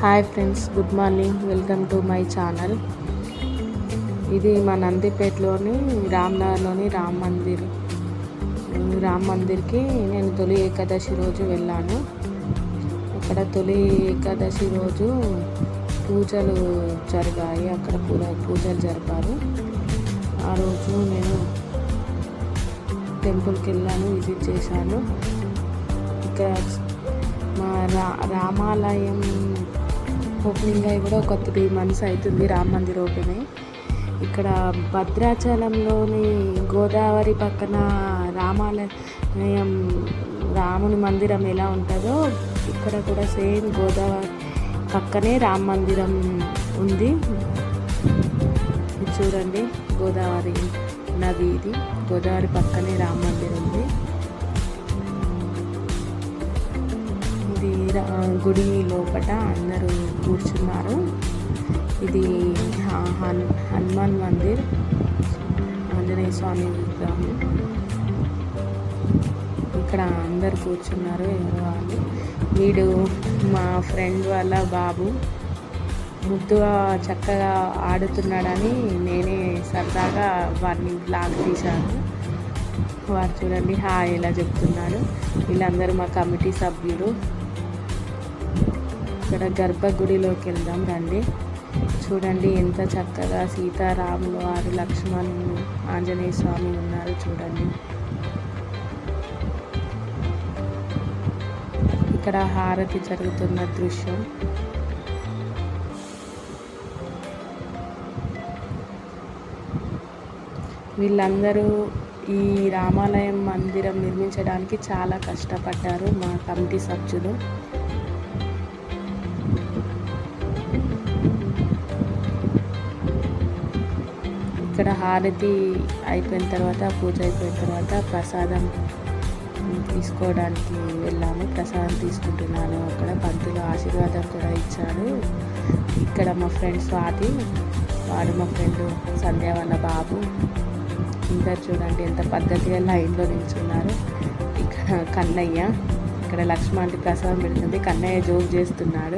Hi friends good morning. Welcome to my channel. ఇది మా నందిపేటలోని రామ్నగర్లోని రామ్ మందిర్. రామ్ మందిర్కి నేను తొలి ఏకాదశి రోజు వెళ్ళాను. అక్కడ తొలి ఏకాదశి రోజు పూజలు జరిగాయి. అక్కడ పూజ పూజలు జరిపారు. ఆ రోజు నేను టెంపుల్కి వెళ్ళాను విజిట్ చేశాను. ఇక్కడ మా రా రామాలయం ఓపెనింగ్ అయి కూడా ఒక త్రీ మంత్స్ అవుతుంది రామ మందిర్ ఓపెన్ అయ్యి. ఇక్కడ భద్రాచలంలోని గోదావరి పక్కన రామాలయం రాముని మందిరం ఎలా ఉంటుందో ఇక్కడ కూడా సేమ్ గోదావరి పక్కనే రామ మందిరం ఉంది. చూడండి గోదావరి నది ఇది. గోదావరి పక్కనే రామ మందిరం ఉంది. గుడి లోపట అందరూ కూర్చున్నారు. ఇది హ- హన్- హనుమాన్ మందిర్. ఆంజనేయ స్వామి విగ్రహం. ఇక్కడ అందరు కూర్చున్నారు ఎవరు వాళ్ళు. వీడు మా ఫ్రెండ్ వాళ్ళ బాబు. ముద్దుగా చక్కగా ఆడుతున్నాడని నేనే సరదాగా వాడిని బ్లాగ్ తీశాను. వారు చూడండి హాయ్ ఇలా చెప్తున్నాడు. వీళ్ళందరూ మా కమిటీ సభ్యులు. ఇక్కడ గర్భగుడిలోకి వెళ్దాం రండి. చూడండి ఎంత చక్కగా సీతారాములు వారు లక్ష్మణులు ఆంజనేయ స్వామి ఉన్నారు చూడండి. ఇక్కడ హారతి జరుగుతున్న దృశ్యం. వీళ్ళందరూ ఈ రామాలయం మందిరం నిర్మించడానికి చాలా కష్టపడ్డారు మా కమిటీ సభ్యులు ఇక్కడ హారతి అయిపోయిన తర్వాత పూజ అయిపోయిన తర్వాత ప్రసాదం తీసుకోవడానికి వెళ్ళాము. ప్రసాదం తీసుకుంటున్నాను అక్కడ. పంతులు ఆశీర్వాదం కూడా ఇచ్చాడు. ఇక్కడ మా ఫ్రెండ్ స్వాతి వాడు మా ఫ్రెండ్ సంధ్య వాళ్ళ బాబు. అందరు చూడండి ఎంత పద్ధతిగా లైన్లో నిల్చున్నారు. ఇక్కడ కన్నయ్య ఇక్కడ లక్ష్మాంటి ప్రసాదం పెడుతుంది. కన్నయ్య జోక్ చేస్తున్నాడు.